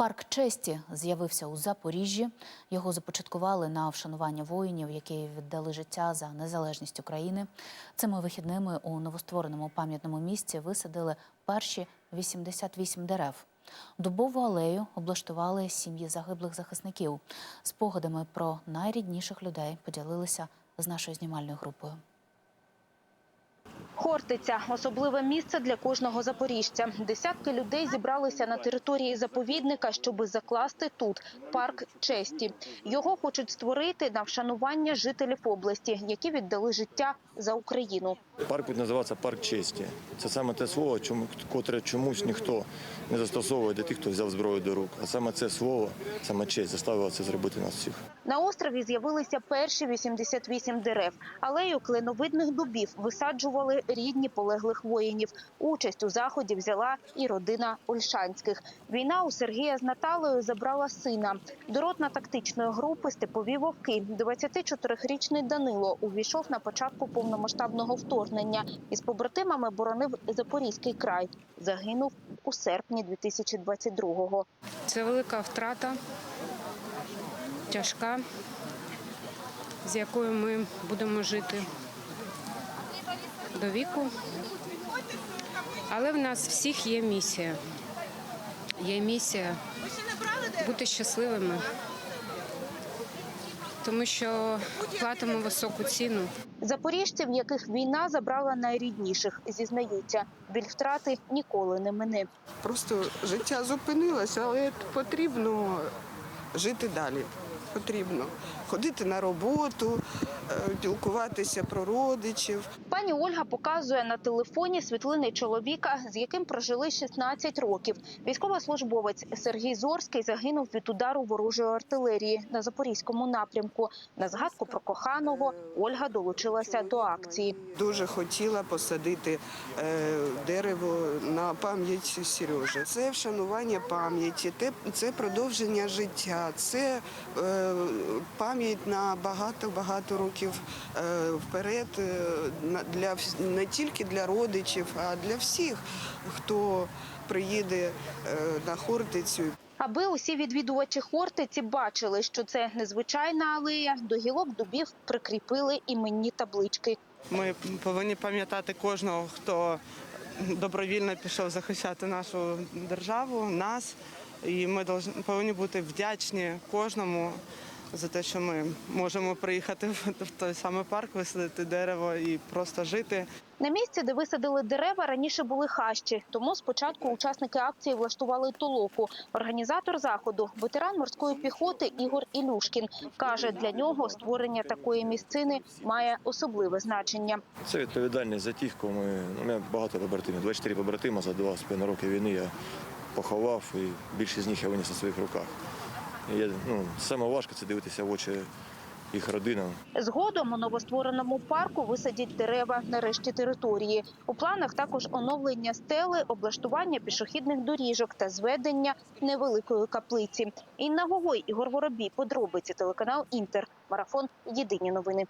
Парк честі з'явився у Запоріжжі. Його започаткували на вшанування воїнів, які віддали життя за незалежність України. Цими вихідними у новоствореному пам'ятному місці висадили перші 88 дерев. Дубову алею облаштували сім'ї загиблих захисників. Спогадами про найрідніших людей поділилися з нашою знімальною групою. Хортиця особливе місце для кожного запоріжця. Десятки людей зібралися на території заповідника, щоби закласти тут парк честі. Його хочуть створити на вшанування жителів області, які віддали життя за Україну. Парк буде називатися парк честі. Це саме те слово, чому котре чомусь ніхто не застосовує до тих, хто взяв зброю до рук. А саме це слово, саме честь, заставило це зробити нас всіх. На острові з'явилися перші 88 дерев. Алею кленовидних дубів висаджували рідні полеглих воїнів. Участь у заході взяла і родина Ольшанських. Війна у Сергія з Наталею забрала сина. До ротно-тактичної групи степові вовки. 24-річний Данило увійшов на початку повномасштабного вторгнення. Із побратимами боронив Запорізький край. Загинув у серпні 2022-го. Це велика втрата, тяжка, з якою ми будемо жити до віку. Але в нас всіх є місія. Є місія бути щасливими, тому що платимо високу ціну. Запоріжців, яких війна забрала найрідніших, зізнаються, біль втрати ніколи не мине. Просто життя зупинилося, але потрібно жити далі. Потрібно ходити на роботу, е, спілкуватися про родичів. Пані Ольга показує на телефоні світлини чоловіка, з яким прожили 16 років. Військовослужбовець Сергій Зорський загинув від удару ворожої артилерії на запорізькому напрямку. На згадку про коханого Ольга долучилася до акції. Дуже хотіла посадити е, дерево на пам'ять Сережі. Це вшанування пам'яті, це продовження життя, це е, пам'ять на багато-багато років е, вперед е, на- для не тільки для родичів, а для всіх, хто приїде е, на Хортицю. Аби усі відвідувачі Хортиці бачили, що це незвичайна алея, до гілок дубів прикріпили іменні таблички. Ми повинні пам'ятати кожного, хто добровільно пішов захищати нашу державу, нас. І ми повинні бути вдячні кожному за те, що ми можемо приїхати в той самий парк, висадити дерево і просто жити. На місці, де висадили дерева, раніше були хащі. Тому спочатку учасники акції влаштували толоку. Організатор заходу, ветеран морської піхоти Ігор Ілюшкін, каже, для нього створення такої місцини має особливе значення. Це відповідальність за тих, кого ми у мене багато побратимів. 24 побратима за 2,5 роки війни я поховав, і більшість з них я виніс на своїх руках. Я, ну, саме важко це дивитися в очі їх родинам. Згодом у новоствореному парку висадять дерева на решті території. У планах також оновлення стели, облаштування пішохідних доріжок та зведення невеликої каплиці. Інна Гогой, Ігор Воробій, подробиці телеканал Інтер. Марафон. Єдині новини.